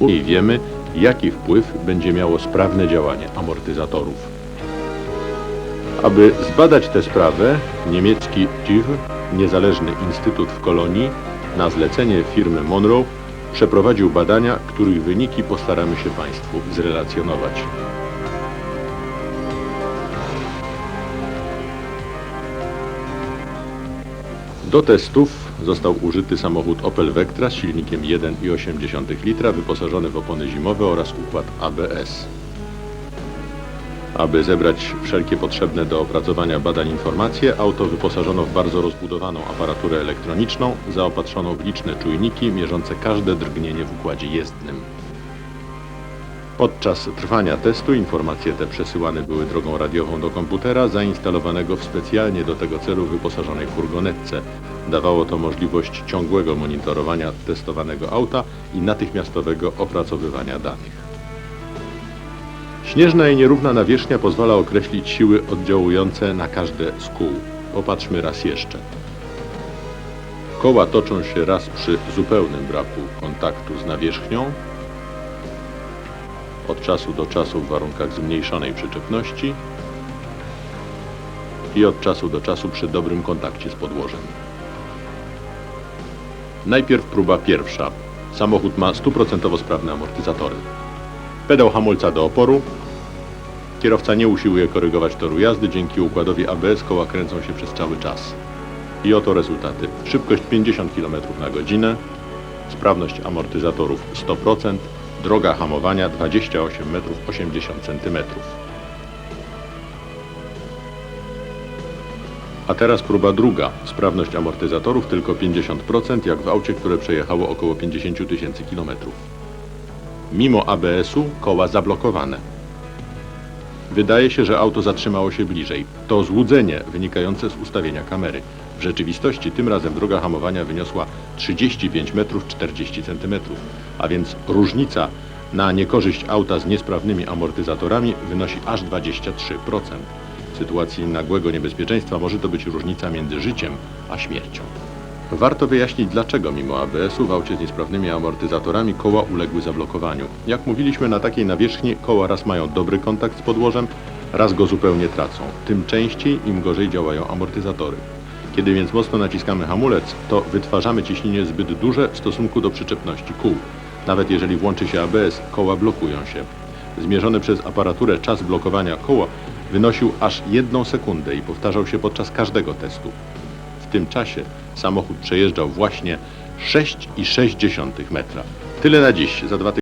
I wiemy, jaki wpływ będzie miało sprawne działanie amortyzatorów. Aby zbadać tę sprawę, niemiecki TÜV, niezależny instytut w Kolonii, na zlecenie firmy Monroe, przeprowadził badania, których wyniki postaramy się Państwu zrelacjonować. Do testów został użyty samochód Opel Vectra z silnikiem 1,8 litra wyposażony w opony zimowe oraz układ ABS. Aby zebrać wszelkie potrzebne do opracowania badań informacje, auto wyposażono w bardzo rozbudowaną aparaturę elektroniczną, zaopatrzoną w liczne czujniki mierzące każde drgnienie w układzie jezdnym. Podczas trwania testu informacje te przesyłane były drogą radiową do komputera zainstalowanego w specjalnie do tego celu wyposażonej furgonetce. Dawało to możliwość ciągłego monitorowania testowanego auta i natychmiastowego opracowywania danych. Śnieżna i nierówna nawierzchnia pozwala określić siły oddziałujące na każde z kół. Popatrzmy raz jeszcze. Koła toczą się raz przy zupełnym braku kontaktu z nawierzchnią, od czasu do czasu w warunkach zmniejszonej przyczepności i od czasu do czasu przy dobrym kontakcie z podłożem. Najpierw próba pierwsza. Samochód ma stuprocentowo sprawne amortyzatory. Pedał hamulca do oporu. Kierowca nie usiłuje korygować toru jazdy, dzięki układowi ABS koła kręcą się przez cały czas. I oto rezultaty. Szybkość 50 km na godzinę, sprawność amortyzatorów 100%, droga hamowania 28 metrów 80 cm. A teraz próba druga. Sprawność amortyzatorów tylko 50%, jak w aucie, które przejechało około 50 tysięcy kilometrów. Mimo ABS-u koła zablokowane. Wydaje się, że auto zatrzymało się bliżej. To złudzenie wynikające z ustawienia kamery. W rzeczywistości tym razem droga hamowania wyniosła 35 metrów 40 centymetrów, a więc różnica na niekorzyść auta z niesprawnymi amortyzatorami wynosi aż 23%. W sytuacji nagłego niebezpieczeństwa może to być różnica między życiem a śmiercią. Warto wyjaśnić, dlaczego mimo ABS-u w aucie z niesprawnymi amortyzatorami koła uległy zablokowaniu. Jak mówiliśmy, na takiej nawierzchni koła raz mają dobry kontakt z podłożem, raz go zupełnie tracą. Tym częściej, im gorzej działają amortyzatory. Kiedy więc mocno naciskamy hamulec, to wytwarzamy ciśnienie zbyt duże w stosunku do przyczepności kół. Nawet jeżeli włączy się ABS, koła blokują się. Zmierzony przez aparaturę czas blokowania koła wynosił aż jedną sekundę i powtarzał się podczas każdego testu. W tym czasie samochód przejeżdżał właśnie 6,6 metra. Tyle na dziś. Za dwa